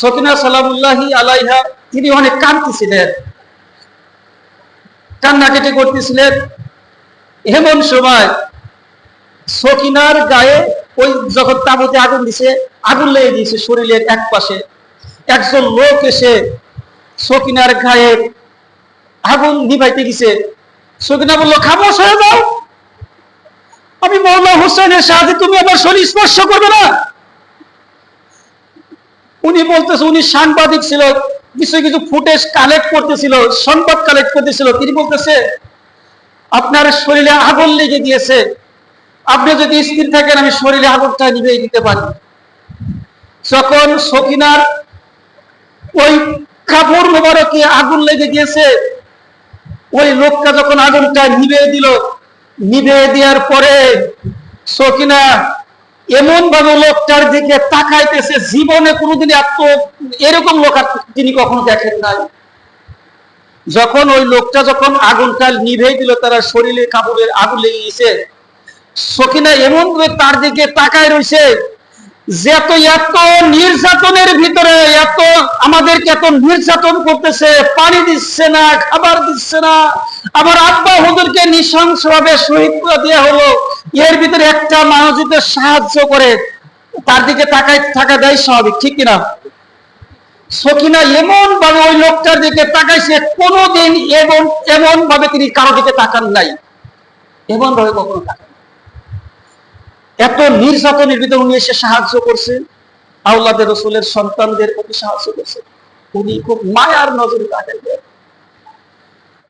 সকিনা সালামুল্লাহি আলাইহা, তিনি অনেক কাঁদতেছিলেন। কান্নাকাটি করতেছিলেন। এমন সময় সকিনার গায়ে ওই যখন তাবুতে আগুন দিছে, আগুন লেগে দিয়েছে শরীরের এক পাশে। একজন লোক এসে সকিনার গায়ে আগুন নিভাইতে গেছে সকিনা বলল, খামোশ হয়ে যাও। আমি মৌলা হোসেনের সাথে তুমি আমার শরীর স্পর্শ করবে না। উনি বলতেছে, উনি সাংবাদিক ছিল, কিছু কিছু ফুটেজ কালেক্ট করতেছিল, সংবাদ কালেক্ট করতেছিল। তিনি বলতেছে, আপনার শরীরে আগুন লেগে গিয়েছে। আপনি যদি স্থির থাকেন, আমি শরীরে আগুনটা নিভিয়ে দিতে পারি। যখন সকিনার ওই কাপড় মোবারকে আগুন লেগে গিয়েছে, ওই লোকটা যখন আগুনটা নিভিয়ে দিল, নিভিয়ে দেওয়ার পরে সকিনা এমন ভাবে লোকটার দিকে তাকাইতেছে, জীবনে কোনোদিন এত এরকম লোক তিনি কখনো দেখেন নাই। যখন ওই লোকটা যখন আগুনটা নিভে দিল, তারা শরীরে কাপড়ের আগুন লেগে গেছে। সকিনা এমন ভাবে তার দিকে তাকায় রয়েছে যে এত এত নির্যাতনের ভিতরে, এত আমাদেরকে এত নির্যাতন করতেছে, পানি দিচ্ছে না, খাবার দিচ্ছে না। আমার আব্বা হুজুরকে নৃশংস ভাবে শহীদ করে দেওয়া হলো। এর ভিতরে একটা মানুষ যদি সাহায্য করে, তার দিকে তাকায়, থাকা দেয় স্বাভাবিক, ঠিক কিনা? সকিনা এমন ভাবে ওই লোকটার দিকে তাকাইছে কোনোদিন এমন এমন ভাবে তিনি কারও দিকে তাকান নাই। এমন ভাবে কখনো তাকান এত নির্যাতনের ভিতরে উনি এসে সাহায্য করছে। আউলাদের রসুলের সন্তানদের প্রতি সাহায্য করছে। উনি খুব মায়ার নজরে তাকাইবেন